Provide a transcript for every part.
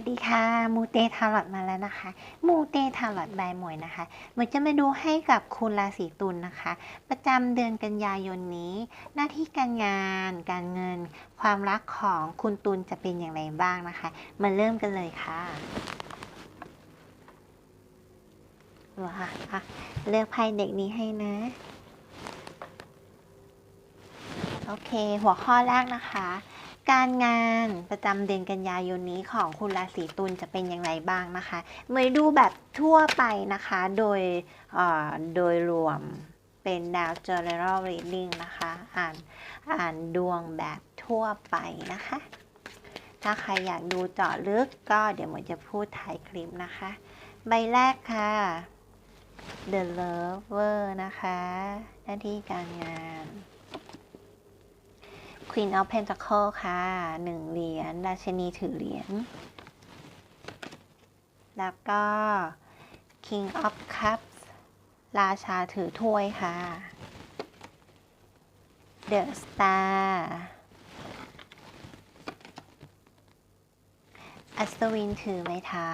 วัสดีค่ะ มูเตทาร์ลอตมาแล้วนะคะ มูเตทาร์ลอตบายมวยนะคะหมวยจะมาดูให้กับคุณราศีตุลนะคะ ประจำเดือนกันยายนนี้ หน้าที่การงาน การเงิน ความรักของคุณตุลจะเป็นอย่างไรบ้างนะคะ มาเริ่มกันเลยค่ะว้าอะเลือกไพ่เด็กนี้ให้นะ โอเค หัวข้อแรกนะคะ การงานประจำเดือนกันยายนนี้ของคุณราศีตุลจะเป็นอย่างไรบ้างนะคะเมยดูแบบทั่วไปนะคะ โดยโดยรวมเป็นดาว general reading นะคะ อ่านอ่านดวงแบบทั่วไปนะคะ ถ้าใครอยากดูเจาะลึกก็เดี๋ยวหมวยจะพูดถ่ายคลิปนะคะ ใบแรกค่ะ The Lover นะคะ หน้าที่การงาน Queen of Pentacle ค่ะหนึ่งเหรียญราชินีถือเหรียญ แล้วก็ King of Cups ราชาถือถ้วยค่ะ The Star อัศวินถือไม้เท้า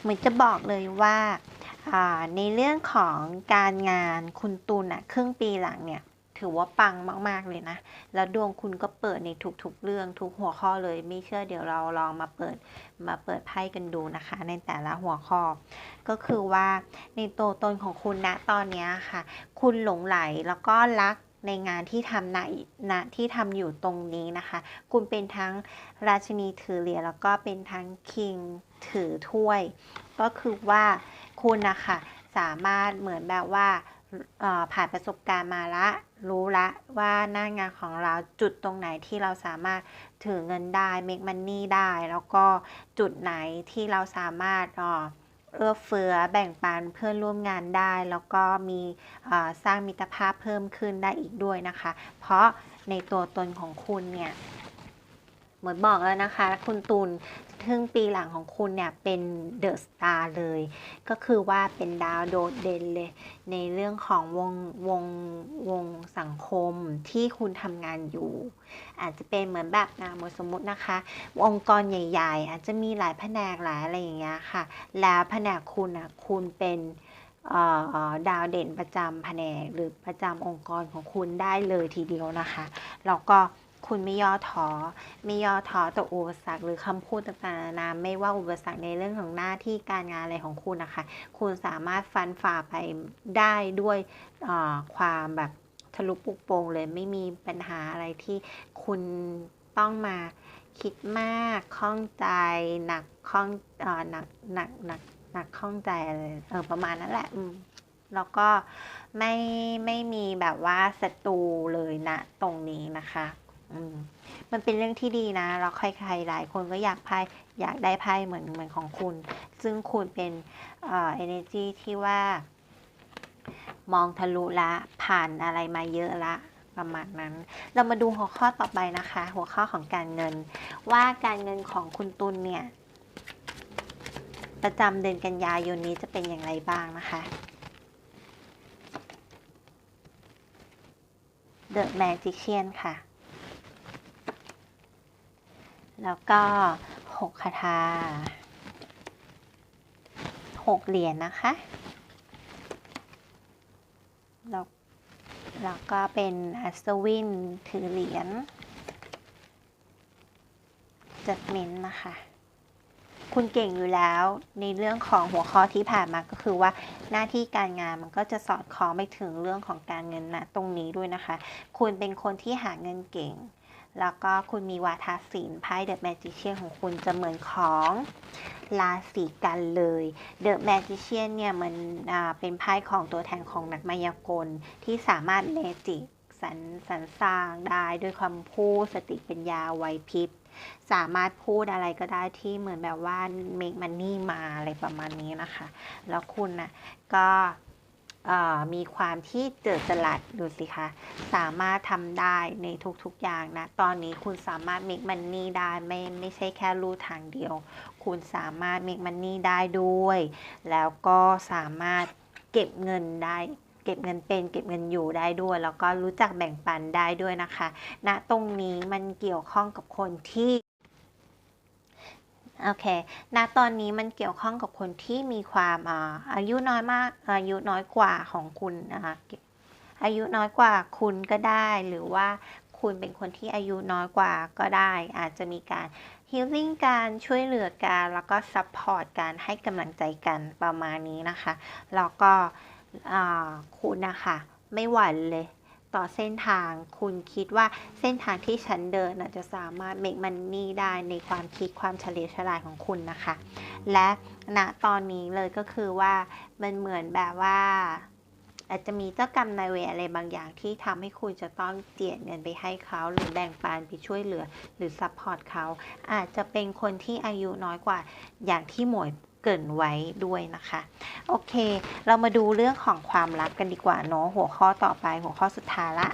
เหมือนจะบอกเลยว่าาในเรื่องของการงานคุณตุลอะครึ่งปีหลังเนี่ย ถือว่าปังมาก ๆ เลยนะ แล้วดวงคุณก็เปิดในทุกๆ เรื่องทุกหัวข้อเลย ไม่เชื่อเดี๋ยวเราลองมาเปิดมาเปิดไพ่กันดูนะคะ ในแต่ละหัวข้อ ก็คือว่าในตัวตนของคุณณตอนนี้ค่ะ คุณหลงไหลแล้วก็รักในงานที่ทำณณที่ทำอยู่ตรงนี้นะคะ คุณเป็นทั้งราชินีถือเหรียญแล้วก็เป็นทั้งคิงถือถ้วย ก็คือว่าคุณนะคะสามารถเหมือนแบบว่าผ่านประสบการณ์มาละ รู้ละว่าหน้างานของเราจุดตรงไหนที่เราสามารถถือเงินได้ make money ได้ แล้วก็จุดไหนที่เราสามารถเอ่อเอื้อเฟื้อแบ่งปันเพื่อนร่วมงานได้ แล้วก็มีสร้างมิตรภาพเพิ่มขึ้นได้อีกด้วยนะคะ เพราะในตัวตนของคุณเนี่ยเหมือนบอกแล้วนะคะ คุณตูน ครึ่งปีหลังของคุณเนี่ยเป็นเดอะสตาร์เลย ก็คือว่าเป็นดาวโดดเด่นเลย ในเรื่องของวงวงวงสังคมที่คุณทำงานอยู่ อาจจะเป็นเหมือนแบบนะสมมตินะคะ องค์กรใหญ่ๆ อาจจะมีหลายแผนกหลายอะไรอย่างเงี้ยค่ะ แล้วแผนกคุณอะคุณเป็นดาวเด่นประจำแผนกหรือประจำองค์กรของคุณได้เลยทีเดียวนะคะ แล้วก็ คุณไม่ย่อท้อไม่ย่อท้อต่ออุปสรรคหรือคำพูดต่างๆนานาไม่ว่าอุปสรรคในเรื่องของหน้าที่การงานอะไรของคุณนะคะ คุณสามารถฟันฝ่าไปได้ด้วยความแบบทะลุปุกโปงเลยไม่มีปัญหาอะไรที่คุณต้องมาคิดมากข้องใจหนักข้องหนักหนักหนักหนักข้องใจอะไรเออประมาณนั้นแหละอืมแล้วก็ไม่ไม่มีแบบว่าศัตรูเลยนะตรงนี้นะคะ มันเป็นเรื่องที่ดีนะแล้วใครๆหลายคนก็อยากไพ่อยากได้ไพ่เหมือนเหมือนของคุณ ซึ่งคุณเป็นเอ่อ energy ที่ว่า มองทะลุละผ่านอะไรมาเยอะละประมาณนั้น เรามาดูหัวข้อต่อไปนะคะ หัวข้อของการเงิน ว่าการเงินของคุณตุลเนี่ย ประจำเดือนกันยายนนี้จะเป็นอย่างไรบ้างนะคะ The Magician ค่ะ แล้วก็หกคาถาหกเหรียญนะคะ แล้วแล้วก็เป็นอัศวินถือเหรียญจัดเม้นนะคะ คุณเก่งอยู่แล้วในเรื่องของหัวข้อที่ผ่านมาก็คือว่าหน้าที่การงานมันก็จะสอดคล้องไปถึงเรื่องของการเงินนะตรงนี้ด้วยนะคะ คุณเป็นคนที่หาเงินเก่ง แล้วก็คุณมีวาทศิลป์ไพ่เดอะแมจิเชียนของคุณจะเหมือนของราศีกันเลยเดอะแมจิเชียนเนี่ยมันเป็นไพ่ของตัวแทนของนักมายากลที่สามารถเมจิกสรรสรรสร้างได้ด้วยความพูดสติปัญญาไหวพริบสามารถพูดอะไรก็ได้ที่เหมือนแบบว่า make money มาอะไรประมาณนี้นะคะ แล้วคุณนะก็ มีความที่เจิดจรัสดูสิคะ สามารถทำได้ในทุกๆอย่างนะ ตอนนี้คุณสามารถ make money ได้ไม่ไม่ใช่แค่รูทางเดียว คุณสามารถ make money ได้ด้วย แล้วก็สามารถเก็บเงินได้เก็บเงินเป็นเก็บเงินอยู่ได้ด้วย แล้วก็รู้จักแบ่งปันได้ด้วยนะคะณตรงนี้มันเกี่ยวข้องกับคนที่ โอเค ณ ตอนนี้มันเกี่ยวข้องกับคนที่มีความอาอายุน้อยมาก อายุน้อยกว่าของคุณนะคะ อายุน้อยกว่าคุณก็ได้ หรือว่าคุณเป็นคนที่อายุน้อยกว่าก็ได้ อาจจะมีการฮิลลิ่งการช่วยเหลือกัน แล้วก็ซัพพอร์ตการให้กำลังใจกันประมาณนี้นะคะ แล้วก็คุณนะคะ ไม่หวั่นเลย ต่อเส้นทาง คุณคิดว่าเส้นทางที่ฉันเดินจะสามารถ make money ได้ในความคิดความเฉลียวฉลาดของคุณนะคะ และณตอนนี้เลยก็คือว่ามันเหมือนแบบว่า อาจจะมีเจ้ากรรมนายเวรอะไรบางอย่างที่ทำให้คุณจะต้องเจียดเงินไปให้เขา หรือแบ่งปันไปช่วยเหลือ หรือซัพพอร์ตเขาอาจจะเป็นคนที่อายุน้อยกว่าอย่างที่หมวย เกรินไว้ด้วยนะคะ โอเค เรามาดูเรื่องของความรักกันดีกว่าเนาะหัวข้อต่อไปหัวข้อสุดท้ายละ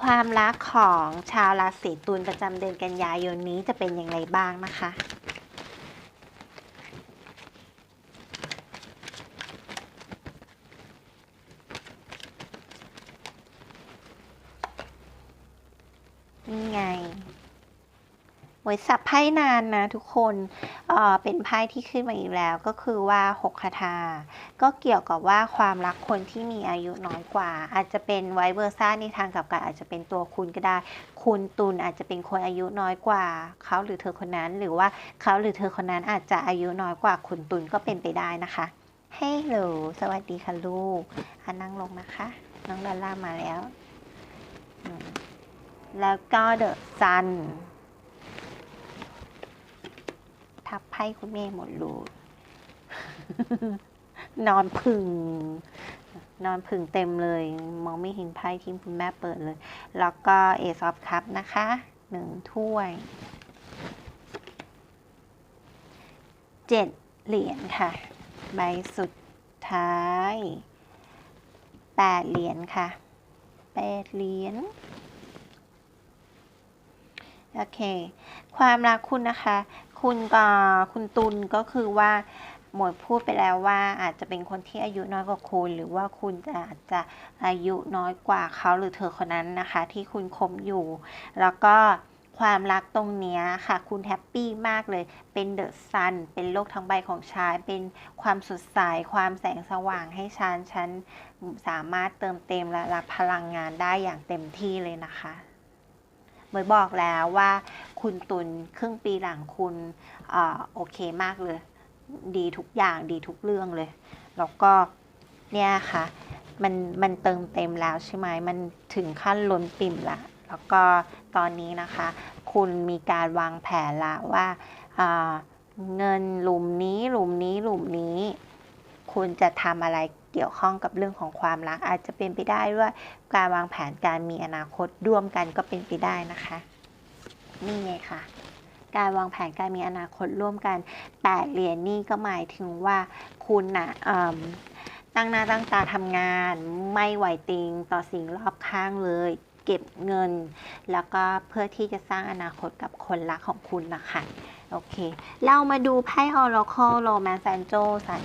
ความรักของชาวราศีตุลประจำเดือนกันยายนนี้จะเป็นอย่างไรบ้างนะคะนี่ไง วยสับไพ่นานนะทุกคนเอ่อเป็นไพ่ที่ขึ้นมาอีกแล้วก็คือว่าหกคาถาก็เกี่ยวกับว่าความรักคนที่มีอายุน้อยกว่า อาจจะเป็นไวเวอร์ซ่าในทางกลับกันอาจจะเป็นตัวคุณก็ได้ คุณตุลอาจจะเป็นคนอายุน้อยกว่าเขาหรือเธอคนนั้นหรือว่าเขาหรือเธอคนนั้นอาจจะอายุน้อยกว่าคุณตุลก็เป็นไปได้นะคะเฮ้โหลสวัสดีค่ะลูกอะนั่งลงนะคะ น้องดอลล่ามาแล้ว แล้วก็เดอะซัน ทับไพ่คุณเมย์หมดเลยนอนผึ่ง นอนผึ่งเต็มเลย มองไม่เห็นไพ่ที่คุณแม่เปิดเลย แล้วก็เอซอฟคัพนะคะหนึ่งถ้วยเจ็ดเหรียญค่ะ ใบสุดท้ายแปดเหรียญค่ะแปดเหรียญโอเค ความรักคุณนะคะ คุณกับคุณตุลก็คือว่าหมวยพูดไปแล้วว่าอาจจะเป็นคนที่อายุน้อยกว่าคุณ หรือว่าคุณจะอาจจะอายุน้อยกว่าเขาหรือเธอคนนั้นนะคะ ที่คุณคบอยู่ แล้วก็ความรักตรงเนี้ยค่ะ คุณแฮปปี้มากเลย เป็นเดอะซัน เป็นโลกทั้งใบของฉันเป็นความสดใส ความแสงสว่างให้ฉัน ฉันสามารถเติมเต็มและรับพลังงานได้อย่างเต็มที่เลยนะคะ เหมยบอกแล้วว่าคุณตุลครึ่งปีหลังคุณอโอเคมากเลย ดีทุกอย่างดีทุกเรื่องเลย แล้วก็เนี่ยค่ะมันมันเติมเต็มแล้วใช่ไหมมันถึงขั้นล้นปิ่มละแล้วก็ตอนนี้นะคะ คุณมีการวางแผนละว่าเงินหลุมนี้หลุมนี้หลุมนี้ คุณจะทำอะไร กี่ยวข้องกับเรื่องของความรัก อาจจะเป็นไปได้ว่าการวางแผนการมีอนาคตร่วมกันก็เป็นไปได้นะคะนี่ไงค่ะ การวางแผนการมีอนาคตร่วมกันแปดเหรียญนี่ก็หมายถึงว่าคุณนะ่ะตั้งหน้าตั้งตาทำงาน ไม่ไหวติงต่อสิ่งรอบข้างเลย เก็บเงิน แล้วก็เพื่อที่จะสร้างอนาคตกับคนรักของคุณนะคะโอเค เรามาดูไพ่ Oracle Romance Angel สัน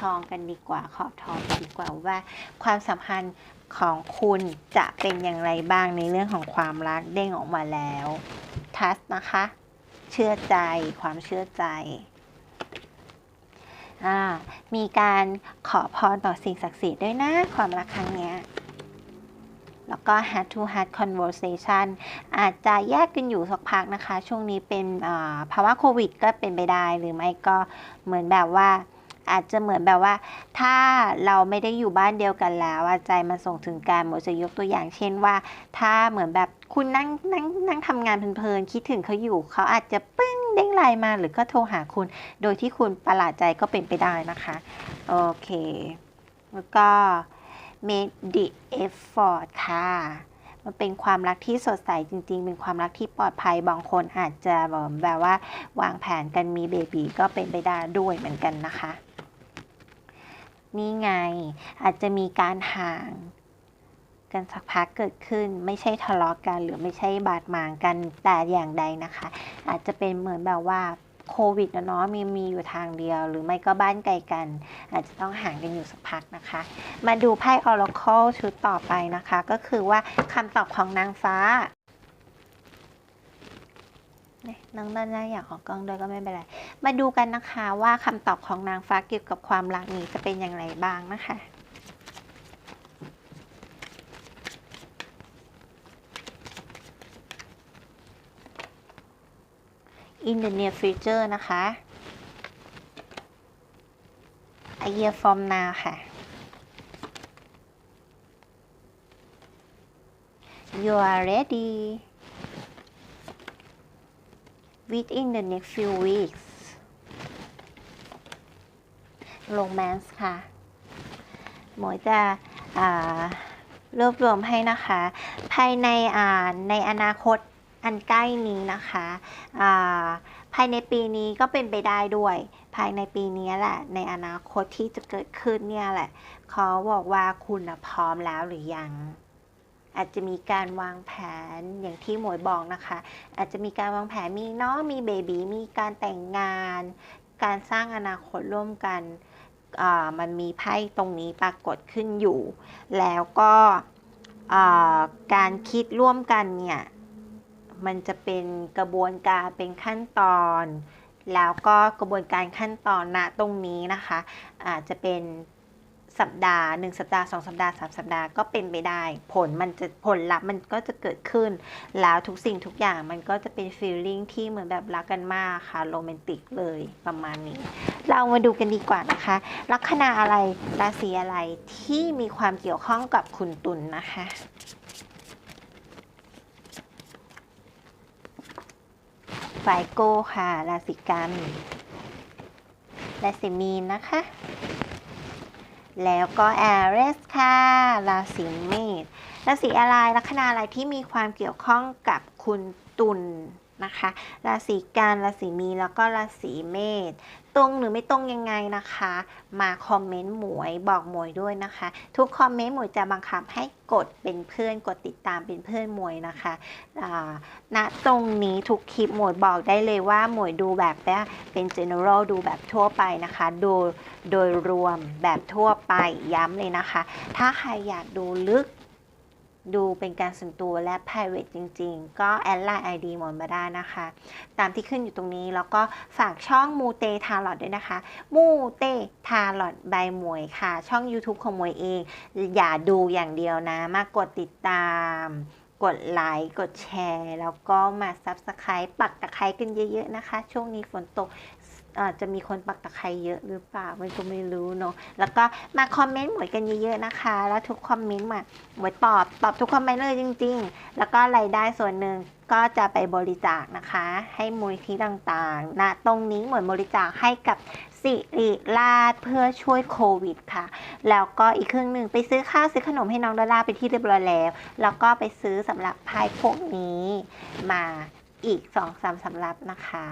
ทองกันดีกว่า ขอบทองกันดีกว่าว่า ความสัมพันธ์ของคุณจะเป็นอย่างไรบ้างในเรื่องของความรักเด้งออกมาแล้วทัสนะคะ เชื่อใจความเชื่อใจมีการขอพรต่อสิ่งศักดิ์สิทธิ์ด้วยนะ ความรักครั้งเนี้ย แล้วก็ heart to heart conversation อาจจะแยกกันอยู่สักพักนะคะ ช่วงนี้เป็นภาวะโควิดก็เป็นไปได้ หรือไม่ก็เหมือนแบบว่าอาจจะเหมือนแบบว่า ถ้าเราไม่ได้อยู่บ้านเดียวกันแล้วใจมันส่งถึงการหมดจะยกตัวอย่างเช่นว่า ถ้าเหมือนแบบคุณนั่งนั่งนั่งทำงานเพลินๆคิดถึงเขาอยู่ เขาอาจจะปึ้งเด้งไลน์มาหรือก็โทรหาคุณ โดยที่คุณประหลาดใจก็เป็นไปได้นะคะ โอเค แล้วก็ make the effort ค่ะ มันเป็นความรักที่สดใสจริง ๆ เป็นความรักที่ปลอดภัย บางคนอาจจะแบบแบบว่าวางแผนกันมีเบบีก็เป็นไปได้ด้วยเหมือนกันนะคะ นี่ไงอาจจะมีการห่างกันสักพักเกิดขึ้นไม่ใช่ทะเลาะกันหรือไม่ใช่บาดหมางกันแต่อย่างใดนะคะ อาจจะเป็นเหมือนแบบว่า โควิดนะเนาะมีมีอยู่ทางเดียว หรือไม่ก็บ้านไกลกัน อาจจะต้องห่างกันอยู่สักพักนะคะ มาดูไพ่ Oracle ชุดต่อไปนะคะ ก็คือว่าคำตอบของนางฟ้านี่ยน้องด้านหน้าอยากออกกล้องด้วยก็ไม่เป็นไร มาดูกันนะคะว่าคำตอบของนางฟ้าเกี่ยวกับความรักนี้จะเป็นอย่างไรบ้างนะคะ in the near future นะคะ a year from now ค่ะ you are ready within the next few weeks romance ค่ะ หมวยจะรวบรวมให้นะคะ ภายในในอนาคต อันใกล้นี้นะคะาภายในปีนี้ก็เป็นไปได้ด้วย ภายในปีนี้แหละ ในอนาคตที่จะเกิดขึ้นเนี่ยแหละเขาบอกว่าคุณนะพร้อมแล้วหรือยัง อาจจะมีการวางแผนอย่างที่หมวยบอกนะคะ อาจจะมีการวางแผนมีน้องมีเบบีมีการแต่งงาน การสร้างอนาคตร่วมกันมันมีไพ่ตรงนี้ปรากฏขึ้นอยู่ แล้วก็การคิดร่วมกันเนี่ย มันจะเป็นกระบวนการเป็นขั้นตอน แล้วก็กระบวนการขั้นตอนณตรงนี้นะคะอาจจะเป็นสัปดาห์หนึ่งสัปดาห์สองสัปดาห์สามสัปดาห์ก็เป็นไปได้ ผลมันจะผลลัพธ์มันก็จะเกิดขึ้น แล้วทุกสิ่งทุกอย่างมันก็จะเป็นฟีลลิ่งที่เหมือนแบบรักกันมากค่ะโรแมนติกเลยประมาณนี้ เรามาดูกันดีกว่านะคะ ลัคนาอะไรราศีอะไรที่มีความเกี่ยวข้องกับคุณตุลนนะคะ ไฟโก้ค่ะ ราศีกันราศีมีนนะคะ แล้วก็แอรสค่ะ ราศีเมษราศีอะไรลัคนาอะไรที่มีความเกี่ยวข้องกับคุณตุล นะคะ ราศีกันราศีมีแล้วก็ราศีเมษตรงหรือไม่ตรงยังไงนะคะ มาคอมเมนต์หมวยบอกหมวยด้วยนะคะ ทุกคอมเมนต์หมวยจะบังคับให้กดเป็นเพื่อนกดติดตามเป็นเพื่อนหมวยนะคะอ่าณตรงนี้ทุกคลิปหมวยบอกได้เลยว่าหมวยดูแบบเป็น general ดูแบบทั่วไปนะคะ ดูโดยรวมแบบทั่วไปย้ำเลยนะคะ ถ้าใครอยากดูลึก ดูเป็นการส่วนตัวและ private จริง ๆ ก็แอดไลน์ ID หมอนมาได้นะคะ ตามที่ขึ้นอยู่ตรงนี้แล้วก็ฝากช่องมูเตทาร์ลอดด้วยนะคะ มูเตทาร์ลอดใบหมวยค่ะ ช่อง YouTube ของหมวยเอง อย่าดูอย่างเดียวนะ มากดติดตามกดไลค์ กดแชร์ แล้วก็มา Subscribe ปักตะไคร้กันเยอะ ๆ นะคะ ช่วงนี้ฝนตก อาจจะมีคนปักตะไคร้เยอะหรือเปล่ามันก็ไม่รู้เนาะแล้วก็มาคอมเมนต์หมวยกันเยอะๆนะคะ แล้วทุกคอมเมนต์มาหมวยตอบตอบทุกคอมเมนต์เลยจริง ๆ แล้วก็รายได้ส่วนหนึ่งก็จะไปบริจาคนะคะ ให้มูลที่ต่างๆนะตรงนี้หมวยบริจาคให้กับสิริราชเพื่อช่วยโควิดค่ะ แล้วก็อีกครึ่งหนึ่งไปซื้อข้าวซื้อขนมให้น้องดอลลาร์ไปที่เรียบร้อยแล้ว แล้วก็ไปซื้อสำหรับพายพวกนี้มา อีกสองสามสำรับนะคะ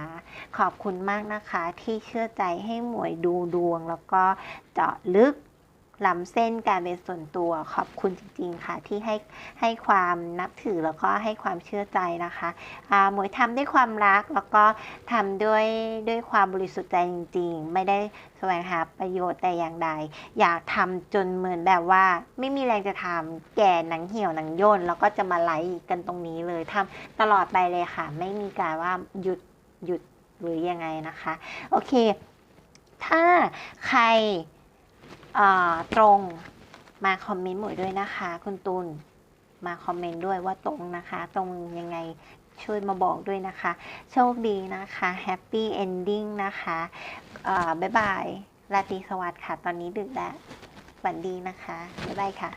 ขอบคุณมากนะคะที่เชื่อใจให้หมวยดูดวง แล้วก็เจาะลึก ล้ำเส้นการเป็นส่วนตัวขอบคุณจริง ๆ ค่ะ ที่ให้ให้ความนับถือแล้วก็ให้ความเชื่อใจนะคะหมวยทำด้วยความรักแล้วก็ทำด้วยด้วยความบริสุทธิ์ใจจริง ๆ ไม่ได้แสวงหาประโยชน์แต่อย่างใด อยากทำจนเหมือนแบบว่า ไม่มีแรงจะทำแก่หนังเหี่ยวหนังย่นแล้วก็จะมาไลฟ์กันตรงนี้เลยทำตลอดไปเลยค่ะ ไม่มีการว่าหยุดหยุดหรือยังไงนะคะ โอเค ถ้าใคร ตรงมาคอมเมนต์หมวยด้วยนะคะ คุณตูนมาคอมเมนต์ด้วยว่าตรงนะคะ ตรงยังไงช่วยมาบอกด้วยนะคะ โชคดีนะคะแฮปปี้เอนดิ้งนะคะบ๊ายบายราตรีสวัสดิ์ค่ะ ตอนนี้ดึกแล้วฝันดีนะคะ บ๊ายบายค่ะ